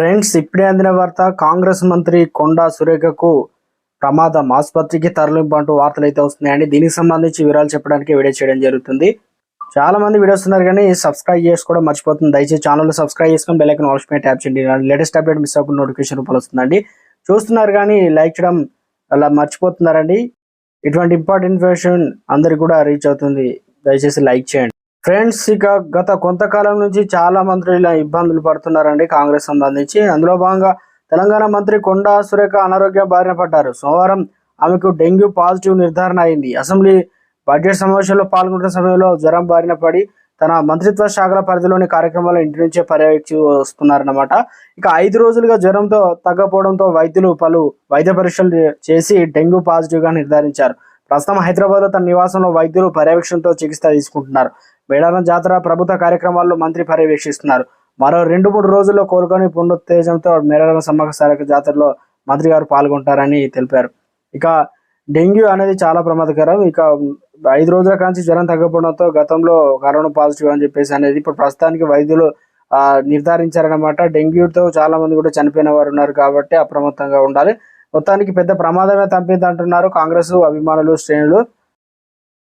Friends ఇప్పుడే అందిన వార్త కాంగ్రెస్ మంత్రి కొండా సురేఖకు ప్రమాదం. ఆసుపత్రికి తరలింపు అంటూ వార్తలు అయితే వస్తున్నాయండి. దీనికి సంబంధించి వివరాలు చెప్పడానికి వీడియో చేయడం జరుగుతుంది. చాలా మంది వీడియోస్ ఉన్నారు కానీ సబ్స్క్రైబ్ చేసుకోవడం మర్చిపోతుంది. దయచేసి ఛానల్ సబ్స్క్రైబ్ చేసుకుని బెల్ ఐకన్ మీద ట్యాప్ చేయండి. లేటెస్ట్ అప్డేట్ మిస్ అవ్వకుండా నోటిఫికేషన్ రూపంలో వస్తుందండి. చూస్తున్నారు కానీ లైక్ చేయడం అలా మర్చిపోతున్నారండి. ఇటువంటి ఇంపార్టెంట్ ఇన్ఫర్మేషన్ అందరికి కూడా రీచ్ అవుతుంది. దయచేసి లైక్ చేయండి. ఫ్రెండ్స్ ఇక గత కొంతకాలం నుంచి చాలా మంత్రులు ఇలా ఇబ్బందులు పడుతున్నారండి కాంగ్రెస్ సంబంధించి. అందులో భాగంగా తెలంగాణ మంత్రి కొండా సురేఖ అనారోగ్య బారిన పడ్డారు. సోమవారం ఆమెకు డెంగ్యూ పాజిటివ్ నిర్ధారణ అయింది. అసెంబ్లీ బడ్జెట్ సమావేశంలో పాల్గొంటున్న సమయంలో జ్వరం బారిన పడి తన మంత్రిత్వ శాఖల పరిధిలోని కార్యక్రమాలు ఇంటి నుంచే పర్యవేక్షి వస్తున్నారన్నమాట. ఇక ఐదు రోజులుగా జ్వరంతో తగ్గపోవడంతో వైద్యులు పలు వైద్య పరీక్షలు చేసి డెంగ్యూ పాజిటివ్గా నిర్ధారించారు. ప్రస్తుతం హైదరాబాద్లో తన నివాసంలో వైద్యులు పర్యవేక్షణతో చికిత్స తీసుకుంటున్నారు. మేడారం జాతర ప్రభుత్వ కార్యక్రమాల్లో మంత్రి పర్యవేక్షిస్తున్నారు. మరో రెండు మూడు రోజుల్లో కోరుకొని పునరుత్తేజంతో మేడారం సమ్మక సారక జాతరలో మంత్రి గారు పాల్గొంటారని తెలిపారు. ఇక డెంగ్యూ అనేది చాలా ప్రమాదకరం. ఇక ఐదు రోజుల కాంచి జ్వరం తగ్గకపోవడంతో గతంలో కరోనా పాజిటివ్ అని చెప్పేసి అనేది ఇప్పుడు ప్రస్తుతానికి వైద్యులు నిర్ధారించారనమాట డెంగ్యూతో చాలా మంది కూడా చనిపోయిన వారు ఉన్నారు కాబట్టి అప్రమత్తంగా ఉండాలి. మొత్తానికి పెద్ద ప్రమాదమే తప్పింది అంటున్నారు కాంగ్రెస్ అభిమానులు శ్రేణులు.